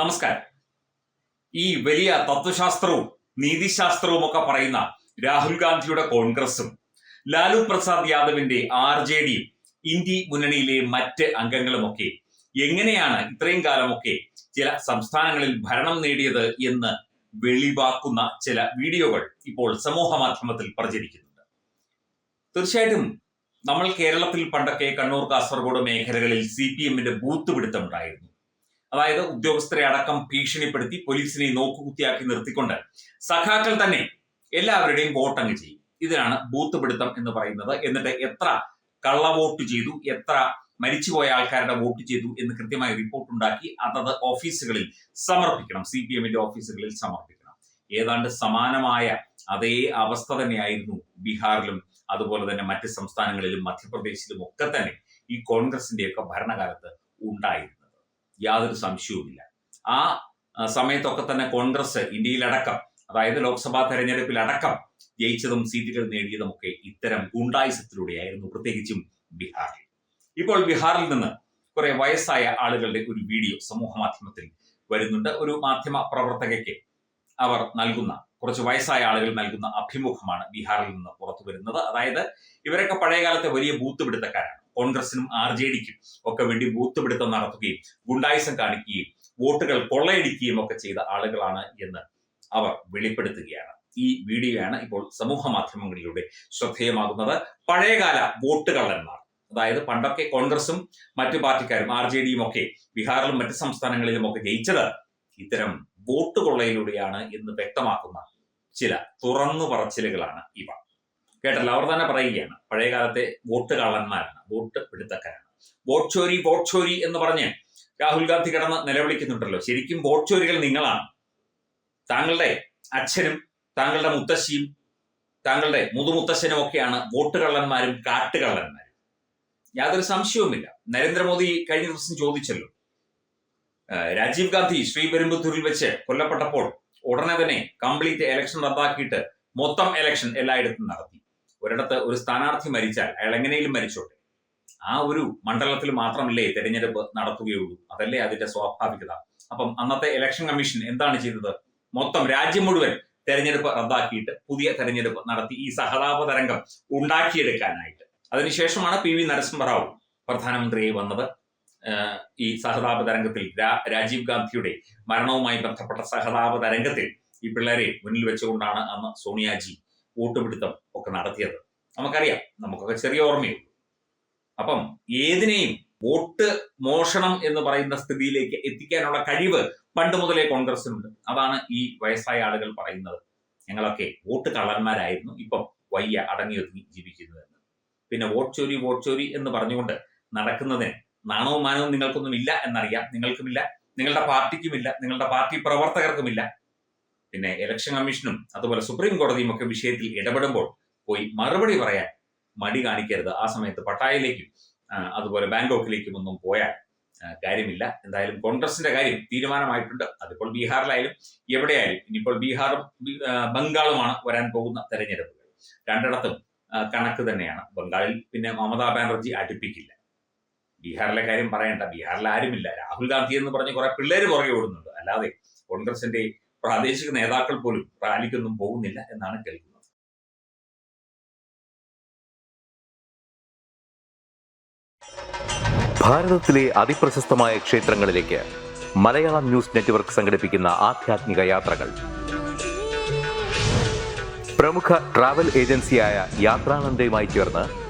നമസ്കാരം. ഈ വലിയ തത്വശാസ്ത്രവും നീതിശാസ്ത്രവും ഒക്കെ പറയുന്ന രാഹുൽ ഗാന്ധിയുടെ കോൺഗ്രസും ലാലു പ്രസാദ് യാദവിന്റെ ആർ ജെ ഡിയും ഇന്ത്യ മുന്നണിയിലെ മറ്റ് അംഗങ്ങളുമൊക്കെ എങ്ങനെയാണ് ഇത്രയും കാലമൊക്കെ ചില സംസ്ഥാനങ്ങളിൽ ഭരണം നേടിയത് എന്ന് വെളിവാക്കുന്ന ചില വീഡിയോകൾ ഇപ്പോൾ സമൂഹ മാധ്യമത്തിൽ പ്രചരിക്കുന്നുണ്ട്. തീർച്ചയായിട്ടും നമ്മൾ കേരളത്തിൽ പണ്ടൊക്കെ കണ്ണൂർ കാസർഗോഡ് മേഖലകളിൽ സി പി എമ്മിന്റെ ബൂത്ത് പിടുത്തം ഉണ്ടായിരുന്നു അതായത് ഉദ്യോഗസ്ഥരെ അടക്കം ഭീഷണിപ്പെടുത്തി പോലീസിനെ നോക്കുകുത്തിയാക്കി നിർത്തിക്കൊണ്ട് സഖാക്കൾ തന്നെ എല്ലാവരുടെയും വോട്ടങ്ങ് ചെയ്യും. ഇതിനാണ് ബൂത്ത് പിടുത്തം എന്ന് പറയുന്നത്. എന്നിട്ട് എത്ര കള്ള വോട്ട് ചെയ്തു എത്ര മരിച്ചുപോയ ആൾക്കാരുടെ വോട്ട് ചെയ്തു എന്ന് കൃത്യമായി റിപ്പോർട്ട് ഉണ്ടാക്കി അതത് ഓഫീസുകളിൽ സമർപ്പിക്കണം. സി പി എമ്മിന്റെ ഓഫീസുകളിൽ സമർപ്പിക്കണം. ഏതാണ്ട് സമാനമായ അതേ അവസ്ഥ തന്നെയായിരുന്നു ബീഹാറിലും അതുപോലെ തന്നെ മറ്റ് സംസ്ഥാനങ്ങളിലും മധ്യപ്രദേശിലും ഒക്കെ തന്നെ ഈ കോൺഗ്രസിന്റെയൊക്കെ ഭരണകാലത്ത് ഉണ്ടായിരുന്നത് യാതൊരു സംശയവുമില്ല. ആ സമയത്തൊക്കെ തന്നെ കോൺഗ്രസ് ഇന്ത്യയിലടക്കം അതായത് ലോക്സഭാ തെരഞ്ഞെടുപ്പിലടക്കം ജയിച്ചതും സീറ്റുകൾ നേടിയതുമൊക്കെ ഇത്തരം ഗുണ്ടായുസത്തിലൂടെയായിരുന്നു പ്രത്യേകിച്ചും ബീഹാറിൽ. ഇപ്പോൾ ബീഹാറിൽ നിന്ന് കുറെ വയസ്സായ ആളുകളുടെ ഒരു വീഡിയോ സമൂഹ മാധ്യമത്തിൽ വരുന്നുണ്ട്. ഒരു മാധ്യമ പ്രവർത്തകയ്ക്ക് അവർ നൽകുന്ന കുറച്ച് വയസ്സായ ആളുകൾ നൽകുന്ന അഭിമുഖമാണ് ബീഹാറിൽ നിന്ന് പുറത്തു വരുന്നത്. അതായത് ഇവരൊക്കെ പഴയകാലത്തെ വലിയ ബൂത്ത് പിടുത്തക്കാരാണ് കോൺഗ്രസിനും ആർ ജെ ഡിക്കും ഒക്കെ വേണ്ടി ബൂത്ത് പിടുത്തം നടത്തുകയും ഗുണ്ടായുസം കാണിക്കുകയും വോട്ടുകൾ കൊള്ളയടിക്കുകയും ഒക്കെ ചെയ്ത ആളുകളാണ് എന്ന് അവർ വെളിപ്പെടുത്തുകയാണ്. ഈ വീഡിയോയാണ് ഇപ്പോൾ സമൂഹ മാധ്യമങ്ങളിലൂടെ ശ്രദ്ധേയമാകുന്നത്. പഴയകാല വോട്ടുകൾ എന്നാണ് അതായത് പണ്ടൊക്കെ കോൺഗ്രസും മറ്റു പാർട്ടിക്കാരും ആർ ജെ ഡിയും ഒക്കെ ബീഹാറിലും മറ്റ് സംസ്ഥാനങ്ങളിലും ഒക്കെ ജയിച്ചത് ഇത്തരം വോട്ട് കൊള്ളയിലൂടെയാണ് എന്ന് വ്യക്തമാക്കുന്ന ചില തുറന്നു പറച്ചിലുകളാണ് ഇവ. കേട്ടല്ലോ അവർ തന്നെ പറയുകയാണ് പഴയകാലത്തെ വോട്ട് കള്ളന്മാരാണ് വോട്ട് പിടുത്തക്കാരാണ്. വോട്ട് ചോരി വോട്ട് ചോരി എന്ന് പറഞ്ഞ് രാഹുൽ ഗാന്ധി കിടന്ന് നിലവിളിക്കുന്നുണ്ടല്ലോ. ശരിക്കും വോട്ട് ചോരികൾ നിങ്ങളാണ്. താങ്കളുടെ അച്ഛനും താങ്കളുടെ മുത്തശ്ശിയും താങ്കളുടെ മുതുമുത്തശ്ശനും ഒക്കെയാണ് വോട്ട് കള്ളന്മാരും കാട്ടുകള്ളന്മാരും. യാതൊരു സംശയവുമില്ല. നരേന്ദ്രമോദി കഴിഞ്ഞ ദിവസം ചോദിച്ചല്ലോ രാജീവ് ഗാന്ധി ശ്രീപെരുമ്പത്തൂരിൽ വെച്ച് കൊല്ലപ്പെട്ടപ്പോൾ ഉടനെ തന്നെ കംപ്ലീറ്റ് ഇലക്ഷൻ റദ്ദാക്കിയിട്ട് മൊത്തം ഇലക്ഷൻ എല്ലായിടത്തും നടത്തി. ഒരിടത്ത് ഒരു സ്ഥാനാർത്ഥി മരിച്ചാൽ അയാൾ എങ്ങനെയും മരിച്ചോട്ടെ. ആ ഒരു മണ്ഡലത്തിൽ മാത്രമല്ലേ തെരഞ്ഞെടുപ്പ് നടത്തുകയുള്ളൂ. അതല്ലേ അതിന്റെ സ്വാഭാവികത. അപ്പം അന്നത്തെ ഇലക്ഷൻ കമ്മീഷൻ എന്താണ് ചെയ്തത്? മൊത്തം രാജ്യം മുഴുവൻ തെരഞ്ഞെടുപ്പ് റദ്ദാക്കിയിട്ട് പുതിയ തെരഞ്ഞെടുപ്പ് നടത്തി ഈ സഹതാപ തരംഗം ഉണ്ടാക്കിയെടുക്കാനായിട്ട്. അതിനുശേഷമാണ് പി വി നരസിംഹറാവു പ്രധാനമന്ത്രിയായി വന്നത്. ഈ സഹതാപ തരംഗത്തിൽ രാജീവ് ഗാന്ധിയുടെ മരണവുമായി ബന്ധപ്പെട്ട സഹതാപ തരംഗത്തിൽ ഈ പിള്ളേരെ മുന്നിൽ വെച്ചുകൊണ്ടാണ് അന്ന് സോണിയാജി വോട്ടുപിടുത്തം ഒക്കെ നടത്തിയത്. നമുക്കറിയാം നമുക്കൊക്കെ ചെറിയ ഓർമ്മയുള്ളൂ അപ്പം ഏതിനെയും വോട്ട് മോഷണം എന്ന് പറയുന്ന സ്ഥിതിയിലേക്ക് എത്തിക്കാനുള്ള കഴിവ് പണ്ട് മുതലേ കോൺഗ്രസിനുണ്ട് അതാണ് ഈ വയസ്സായ ആളുകൾ പറയുന്നത്. ഞങ്ങളൊക്കെ വോട്ട് കള്ളന്മാരായിരുന്നു ഇപ്പം വയ്യ അടങ്ങി ഒതുങ്ങി ജീവിക്കുന്നതെന്ന് പിന്നെ വോട്ട് ചോരി വോട്ട് ചോരി എന്ന് പറഞ്ഞുകൊണ്ട് നടക്കുന്നതിന് നാണവും മാനവും നിങ്ങൾക്കൊന്നും ഇല്ല എന്നറിയാം. നിങ്ങൾക്കുമില്ല നിങ്ങളുടെ പാർട്ടിക്കുമില്ല നിങ്ങളുടെ പാർട്ടി പ്രവർത്തകർക്കുമില്ല. പിന്നെ ഇലക്ഷൻ കമ്മീഷനും അതുപോലെ സുപ്രീം കോടതിയും ഒക്കെ വിഷയത്തിൽ ഇടപെടുമ്പോൾ പോയി മറുപടി പറയാൻ മടി കാണിക്കരുത്. ആ സമയത്ത് പട്ടായയിലേക്കും അതുപോലെ ബാങ്കോക്കിലേക്കും ഒന്നും പോയാൽ കാര്യമില്ല. എന്തായാലും കോൺഗ്രസിന്റെ കാര്യം തീരുമാനമായിട്ടുണ്ട്. അതിപ്പോൾ ബീഹാറിലായാലും എവിടെയായാലും ഇനിയിപ്പോൾ ബീഹാറും ബംഗാളുമാണ് വരാൻ പോകുന്ന തെരഞ്ഞെടുപ്പുകൾ. രണ്ടിടത്തും കണക്ക് തന്നെയാണ്. ബംഗാളിൽ പിന്നെ മമതാ ബാനർജി അടുപ്പിക്കില്ല. ബീഹാറിലെ കാര്യം പറയണ്ട. ബീഹാറിൽ ആരുമില്ല. രാഹുൽ ഗാന്ധി എന്ന് പറഞ്ഞ് കുറെ പിള്ളേര് പുറകെ ഓടുന്നുണ്ട്. അല്ലാതെ കോൺഗ്രസിന്റെ പ്രാദേശിക നേതാക്കൾ പോലും റാലിക്കൊന്നും പോകുന്നില്ല എന്നാണ് കേൾക്കുന്നത്. ഭാരതത്തിലെ അതിപ്രശസ്തമായ ക്ഷേത്രങ്ങളിലേക്ക് മലയാളം ന്യൂസ് നെറ്റ്വർക്ക് യാത്രകൾ. പ്രമുഖ ചേർന്ന്